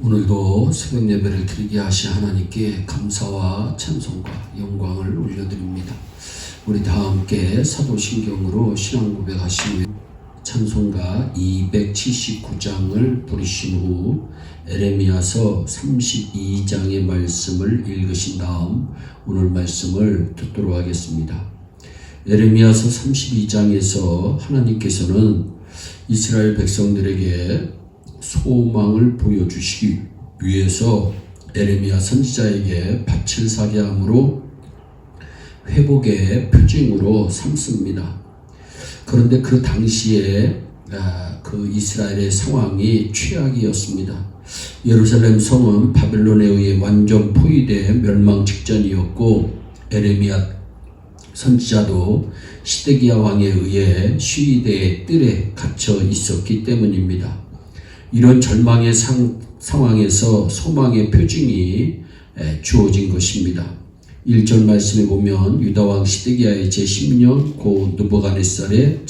오늘도 새벽 예배를 드리게 하신 하나님께 감사와 찬송과 영광을 올려드립니다. 우리 다 함께 사도신경으로 신앙 고백하신 찬송가 279장을 부르신 후 에레미야서 32장의 말씀을 읽으신 다음 오늘 말씀을 듣도록 하겠습니다. 에레미야서 32장에서 하나님께서는 이스라엘 백성들에게 소망을 보여주시기 위해서 에레미야 선지자에게 밭을 사게 함으로 회복의 표징으로 삼습니다. 그런데 그 당시에 아, 그 이스라엘의 상황이 최악이었습니다. 예루살렘 성은 바벨론에 의해 완전 포위돼 멸망 직전이었고 에레미야 선지자도 시드기야 왕에 의해 시위대의 뜰에 갇혀 있었기 때문입니다. 이런 절망의 상, 상황에서 소망의 표징이 에, 주어진 것입니다. 1절 말씀에 보면 유다왕 시드기야의 제10년 고 느부갓네살의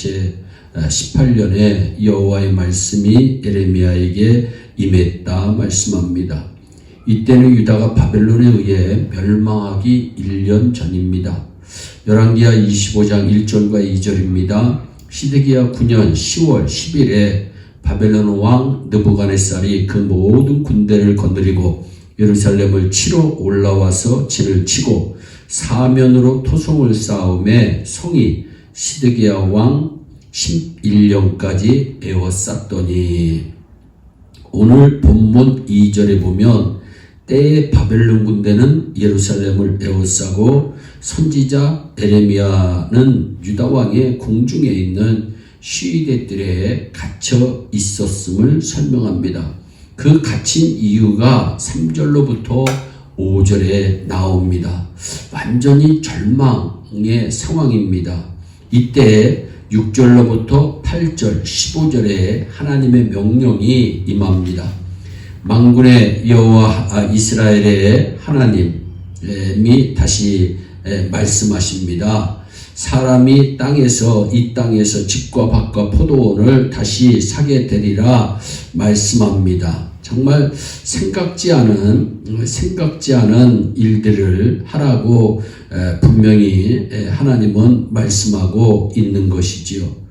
제18년에 여호와의 말씀이 에레미야에게 임했다 말씀합니다. 이때는 유다가 바벨론에 의해 멸망하기 1년 전입니다. 열왕기하 25장 1절과 2절입니다. 시드기야 9년 10월 10일에 바벨론 왕 느부갓네살이 그 모든 군대를 건드리고 예루살렘을 치러 올라와서 진을 치고 사면으로 토성을 쌓음에 성이 시드기야 왕 11년까지 에워쌌더니 오늘 본문 2절에 보면 때의 바벨론 군대는 예루살렘을 에워싸고 선지자 에레미야는 유다 왕의 궁중에 있는 시위대들에 갇혀 있었음을 설명합니다. 그 갇힌 이유가 3절로부터 5절에 나옵니다. 완전히 절망의 상황입니다. 이때 6절로부터 8절, 15절에 하나님의 명령이 임합니다. 망군의 여호와 아, 이스라엘의 하나님이 다시 말씀하십니다. 사람이 땅에서 이 땅에서 집과 밭과 포도원을 다시 사게 되리라 말씀합니다. 정말 생각지 않은 생각지 않은 일들을 하라고 분명히 하나님은 말씀하고 있는 것이지요.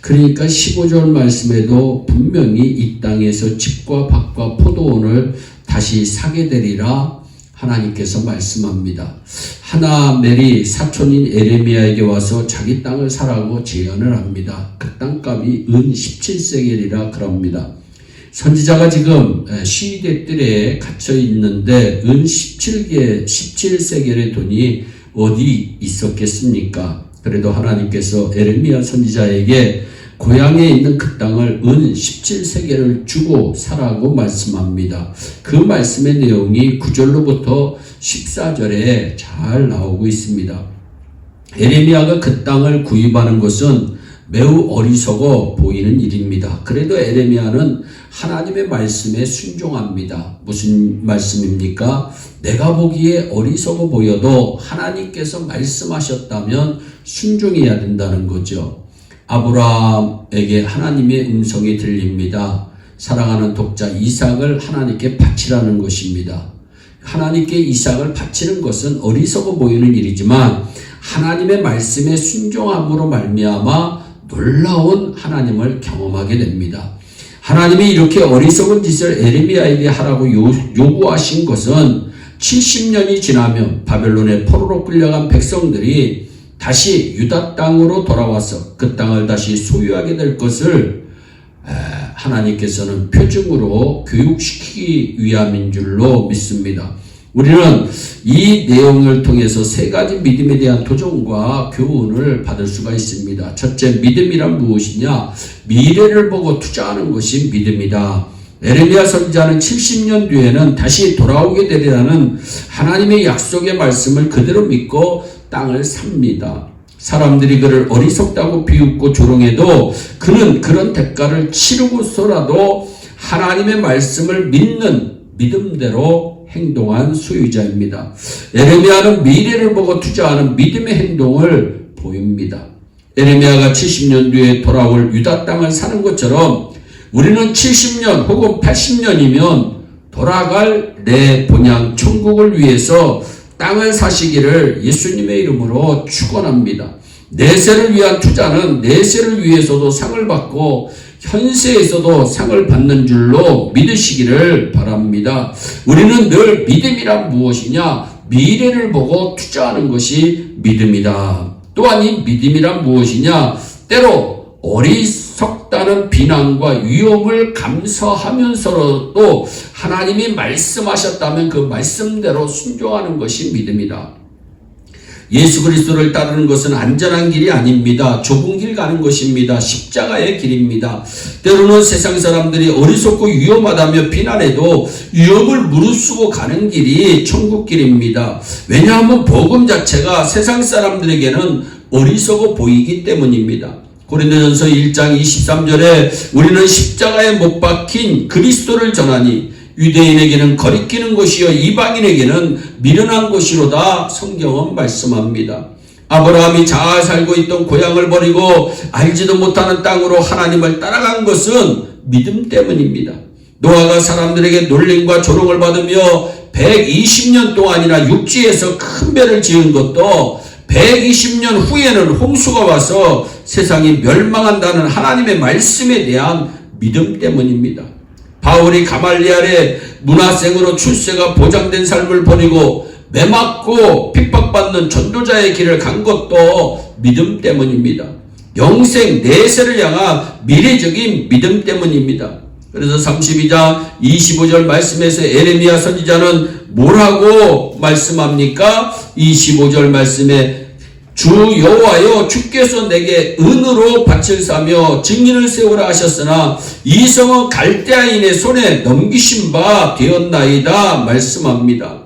그러니까 15절 말씀에도 분명히 이 땅에서 집과 밭과 포도원을 다시 사게 되리라 하나님께서 말씀합니다. 하나 멜이 사촌인 에레미야에게 와서 자기 땅을 사라고 제안을 합니다. 그 땅값이 은 17세겔이라 그럽니다. 선지자가 지금 시대 뜰에 갇혀 있는데 은 17개 17세겔의 돈이 어디 있었겠습니까? 그래도 하나님께서 에레미야 선지자에게 고향에 있는 그 땅을 은 17세계를 주고 사라고 말씀합니다. 그 말씀의 내용이 9절로부터 14절에 잘 나오고 있습니다. 에레미야가 그 땅을 구입하는 것은 매우 어리석어 보이는 일입니다. 그래도 에레미야는 하나님의 말씀에 순종합니다. 무슨 말씀입니까? 내가 보기에 어리석어 보여도 하나님께서 말씀하셨다면 순종해야 된다는 거죠. 아브라함에게 하나님의 음성이 들립니다. 사랑하는 독자 이삭을 하나님께 바치라는 것입니다. 하나님께 이삭을 바치는 것은 어리석어 보이는 일이지만 하나님의 말씀에 순종함으로 말미암아 놀라운 하나님을 경험하게 됩니다. 하나님이 이렇게 어리석은 짓을 에레미야에게 하라고 요구하신 것은 70년이 지나면 바벨론의 포로로 끌려간 백성들이 다시 유다 땅으로 돌아와서 그 땅을 다시 소유하게 될 것을 하나님께서는 표징으로 교육시키기 위함인 줄로 믿습니다. 우리는 이 내용을 통해서 세 가지 믿음에 대한 도전과 교훈을 받을 수가 있습니다. 첫째, 믿음이란 무엇이냐? 미래를 보고 투자하는 것이 믿음이다. 에레미야 선지자는 70년 뒤에는 다시 돌아오게 되리라는 하나님의 약속의 말씀을 그대로 믿고 땅을 삽니다. 사람들이 그를 어리석다고 비웃고 조롱해도 그는 그런 대가를 치르고서라도 하나님의 말씀을 믿는 믿음대로 행동한 소유자입니다. 에레미야는 미래를 보고 투자하는 믿음의 행동을 보입니다. 에레미야가 70년 뒤에 돌아올 유다 땅을 사는 것처럼 우리는 70년 혹은 80년이면 돌아갈 내 본향 천국을 위해서 땅을 사시기를 예수님의 이름으로 축원합니다. 내세를 위한 투자는 내세를 위해서도 상을 받고 현세에서도 상을 받는 줄로 믿으시기를 바랍니다. 우리는 늘 믿음이란 무엇이냐? 미래를 보고 투자하는 것이 믿음이다. 또한 이 믿음이란 무엇이냐? 때로 어리석 다는 비난과 위험을 감서하면서도 하나님이 말씀하셨다면 그 말씀대로 순종하는 것이 믿음이다. 예수 그리스도를 따르는 것은 안전한 길이 아닙니다. 좁은 길 가는 것입니다. 십자가의 길입니다. 때로는 세상 사람들이 어리석고 위험하다며 비난해도 위험을 무릅쓰고 가는 길이 천국 길입니다. 왜냐하면 복음 자체가 세상 사람들에게는 어리석어 보이기 때문입니다. 고린도전서 1장 23절에 우리는 십자가에 못 박힌 그리스도를 전하니 유대인에게는 거리끼는 것이요 이방인에게는 미련한 것이로다 성경은 말씀합니다. 아브라함이 잘 살고 있던 고향을 버리고 알지도 못하는 땅으로 하나님을 따라간 것은 믿음 때문입니다. 노아가 사람들에게 놀림과 조롱을 받으며 120년 동안이나 육지에서 큰 배를 지은 것도 120년 후에는 홍수가 와서 세상이 멸망한다는 하나님의 말씀에 대한 믿음 때문입니다. 바울이 가말리알의 문화생으로 출세가 보장된 삶을 버리고 매맞고 핍박받는 전도자의 길을 간 것도 믿음 때문입니다. 영생 내세를 향한 미래적인 믿음 때문입니다. 그래서 32장 25절 말씀에서 에레미야 선지자는 뭐라고 말씀합니까? 25절 말씀에 주 여호와여 주께서 내게 은으로 밭을 사며 증인을 세우라 하셨으나 이 성은 갈대아인의 손에 넘기신 바 되었나이다 말씀합니다.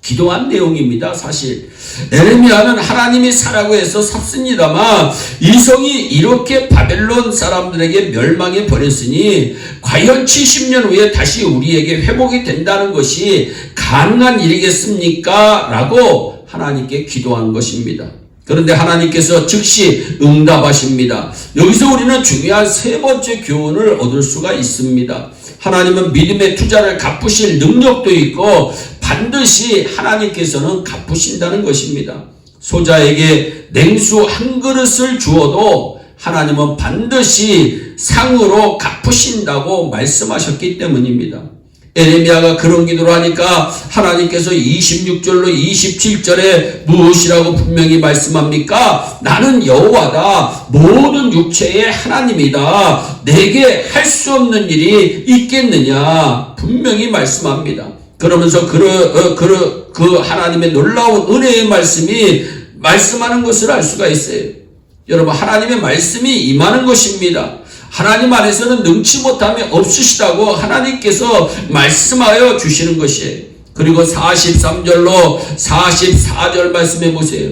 기도한 내용입니다. 사실 에레미야는 하나님이 사라고 해서 삽습니다만 이 성이 이렇게 바벨론 사람들에게 멸망해 버렸으니 과연 70년 후에 다시 우리에게 회복이 된다는 것이 가능한 일이겠습니까? 라고 하나님께 기도한 것입니다. 그런데 하나님께서 즉시 응답하십니다. 여기서 우리는 중요한 세 번째 교훈을 얻을 수가 있습니다. 하나님은 믿음의 투자를 갚으실 능력도 있고 반드시 하나님께서는 갚으신다는 것입니다. 소자에게 냉수 한 그릇을 주어도 하나님은 반드시 상으로 갚으신다고 말씀하셨기 때문입니다. 에레미야가 그런 기도를 하니까 하나님께서 26절로 27절에 무엇이라고 분명히 말씀합니까? 나는 여호와다. 모든 육체의 하나님이다. 내게 할 수 없는 일이 있겠느냐? 분명히 말씀합니다. 그러면서 그, 어, 그, 그 하나님의 놀라운 은혜의 말씀이 말씀하는 것을 알 수가 있어요. 여러분, 하나님의 말씀이 임하는 것입니다. 하나님 안에서는 능치 못함이 없으시다고 하나님께서 말씀하여 주시는 것이에요. 그리고 43절로 44절 말씀해 보세요.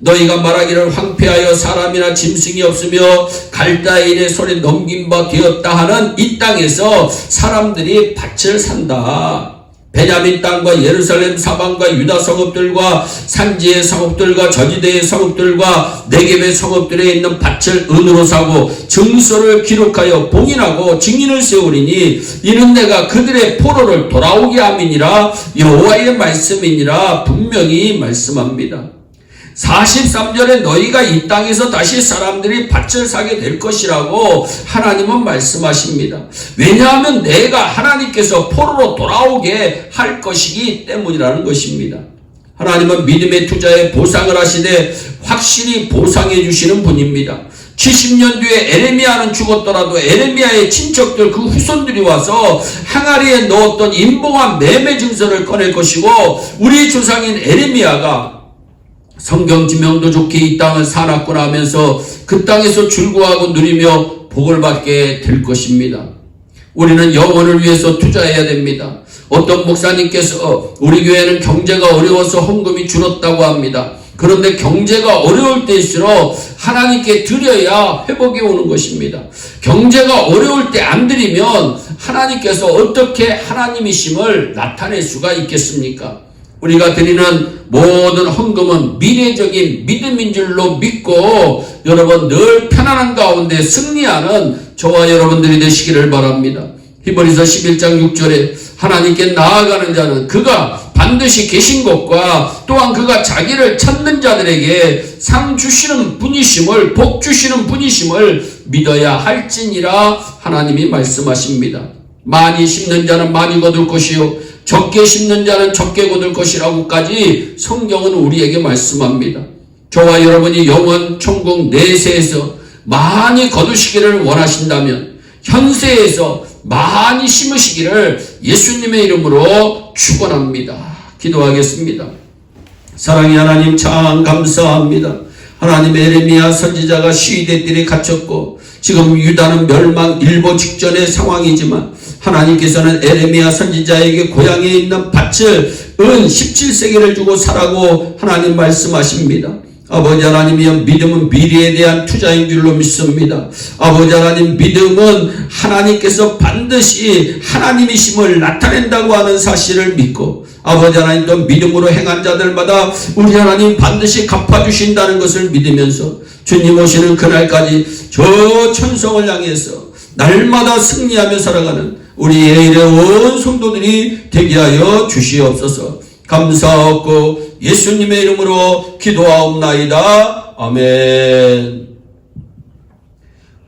너희가 말하기를 황폐하여 사람이나 짐승이 없으며 갈다인의 손에 넘긴 바 되었다 하는 이 땅에서 사람들이 밭을 산다. 베냐민 땅과 예루살렘 사방과 유다 성읍들과 산지의 성읍들과 저지대의 성읍들과 네겝의 성읍들에 있는 밭을 은으로 사고 증서를 기록하여 봉인하고 증인을 세우리니 이는 내가 그들의 포로를 돌아오게 함이니라 여호와의 말씀이니라 분명히 말씀합니다. 43절에 너희가 이 땅에서 다시 사람들이 밭을 사게 될 것이라고 하나님은 말씀하십니다. 왜냐하면 내가 하나님께서 포로로 돌아오게 할 것이기 때문이라는 것입니다. 하나님은 믿음의 투자에 보상을 하시되 확실히 보상해 주시는 분입니다. 70년 뒤에 에레미야는 죽었더라도 에레미야의 친척들 그 후손들이 와서 항아리에 넣었던 인봉한 매매 증서를 꺼낼 것이고 우리 조상인 에레미야가 성경 지명도 좋게 이 땅을 살았구나 하면서 그 땅에서 줄구하고 누리며 복을 받게 될 것입니다. 우리는 영혼을 위해서 투자해야 됩니다. 어떤 목사님께서 우리 교회는 경제가 어려워서 헌금이 줄었다고 합니다. 그런데 경제가 어려울 때일수록 하나님께 드려야 회복이 오는 것입니다. 경제가 어려울 때 안 드리면 하나님께서 어떻게 하나님이심을 나타낼 수가 있겠습니까? 우리가 드리는 모든 헌금은 미래적인 믿음인 줄로 믿고 여러분 늘 편안한 가운데 승리하는 저와 여러분들이 되시기를 바랍니다. 히브리서 11장 6절에 하나님께 나아가는 자는 그가 반드시 계신 것과 또한 그가 자기를 찾는 자들에게 상 주시는 분이심을 복 주시는 분이심을 믿어야 할지니라 하나님이 말씀하십니다. 많이 심는 자는 많이 거둘 것이요 적게 심는 자는 적게 거둘 것이라고까지 성경은 우리에게 말씀합니다. 저와 여러분이 영원 천국 내세에서 많이 거두시기를 원하신다면 현세에서 많이 심으시기를 예수님의 이름으로 축원합니다. 기도하겠습니다. 사랑의 하나님 참 감사합니다. 하나님의 에레미야 선지자가 시대들이 갇혔고 지금 유다는 멸망 일보 직전의 상황이지만 하나님께서는 에레미야 선지자에게 고향에 있는 밭을 은 17세기를 주고 사라고 하나님 말씀하십니다. 아버지 하나님이여 믿음은 미래에 대한 투자인 줄로 믿습니다. 아버지 하나님 믿음은 하나님께서 반드시 하나님이심을 나타낸다고 하는 사실을 믿고 아버지 하나님 또 믿음으로 행한 자들마다 우리 하나님 반드시 갚아주신다는 것을 믿으면서 주님 오시는 그날까지 저 천성을 향해서 날마다 승리하며 살아가는 우리 예일의 온 성도들이 되게 하여 주시옵소서 감사하고 예수님의 이름으로 기도하옵나이다. 아멘.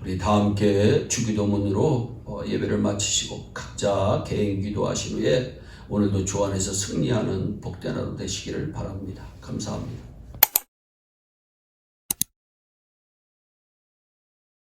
우리 다 함께 주기도문으로 어, 예배를 마치시고 각자 개인 기도하신 후에 오늘도 주 안에서 승리하는 복된 하루 되시기를 바랍니다. 감사합니다.